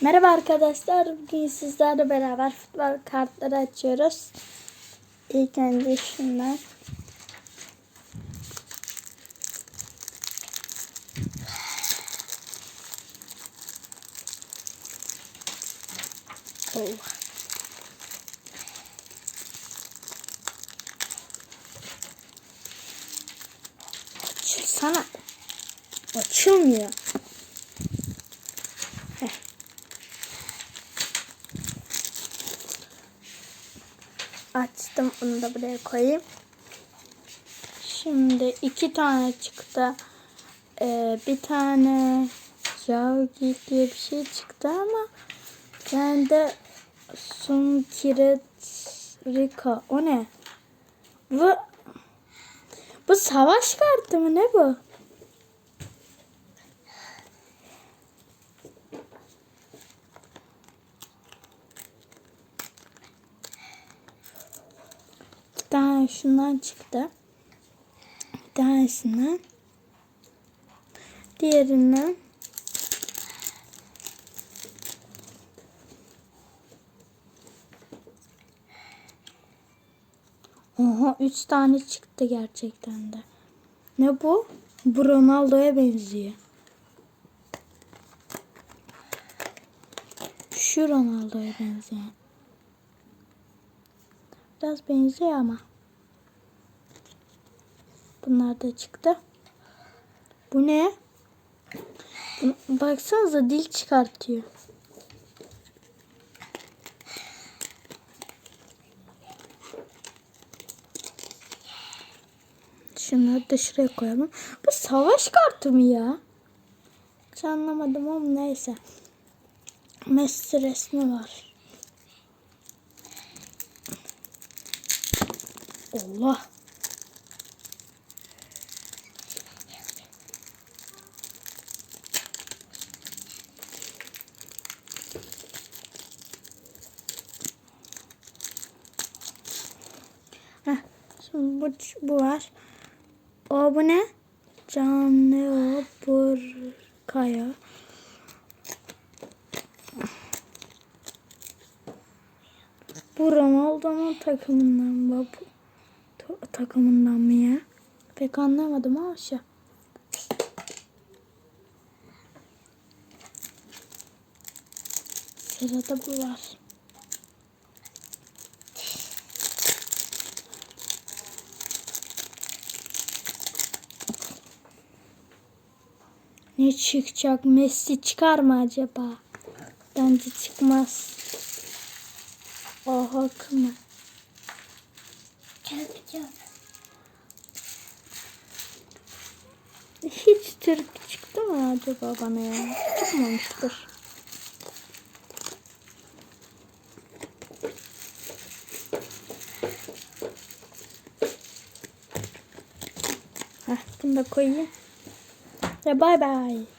Merhaba arkadaşlar. Bugün sizlerle beraber futbol kartları açıyoruz. İlk önce şundan. Oh. Açılsana. Açılmıyor. Açtım. Onu da buraya koyayım. Şimdi iki tane çıktı. Ee, bir tane Javgi diye bir şey çıktı ama ben de Sunkiret Rika. O ne? Bu bu savaş kartı mı ne bu? Bir tane şundan çıktı. Bir tanesinden. Diğerinden. Oha 3 tane çıktı gerçekten de. Ne bu? Bu Ronaldo'ya benziyor. Şu Ronaldo'ya benziyor. Biraz benziyor ama. Bunlar da çıktı. Bu ne? Baksanıza dil çıkartıyor. Şunları da şuraya koyalım. Bu savaş kartı mı ya? Hiç anlamadım ama neyse. Messi resmi var. Allah. Heh, şimdi bu, bu var. O bu ne? Canlı Burkaya. Bu Ronaldo'nun takımından mı? Bu ta- takımından mı ya? Pek anlamadım ama şey. Sırada bu var. Ne çıkacak? Messi çıkar mı acaba? Bence çıkmaz. Oha mı? Çok çok. Hiç Türk çıktı mı acaba bana ya? Çıkmamıştır. Heh, bunu da koyayım. Ve bay bay.